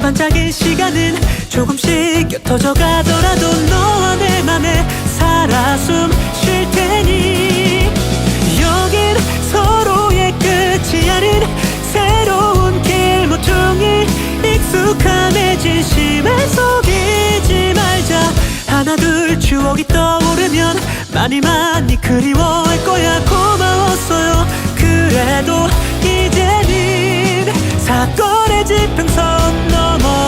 반짝일 시간은 조금씩 옅어져 가더라도 너와 내 맘에 살아 숨 쉴 테니. 여긴 서로의 끝이 아닌 새로운 길 모퉁이 익숙함에 진심을 속이지 말자. 하나 둘 추억이 떠오르면 많이 많이 그리워 지평선 너머로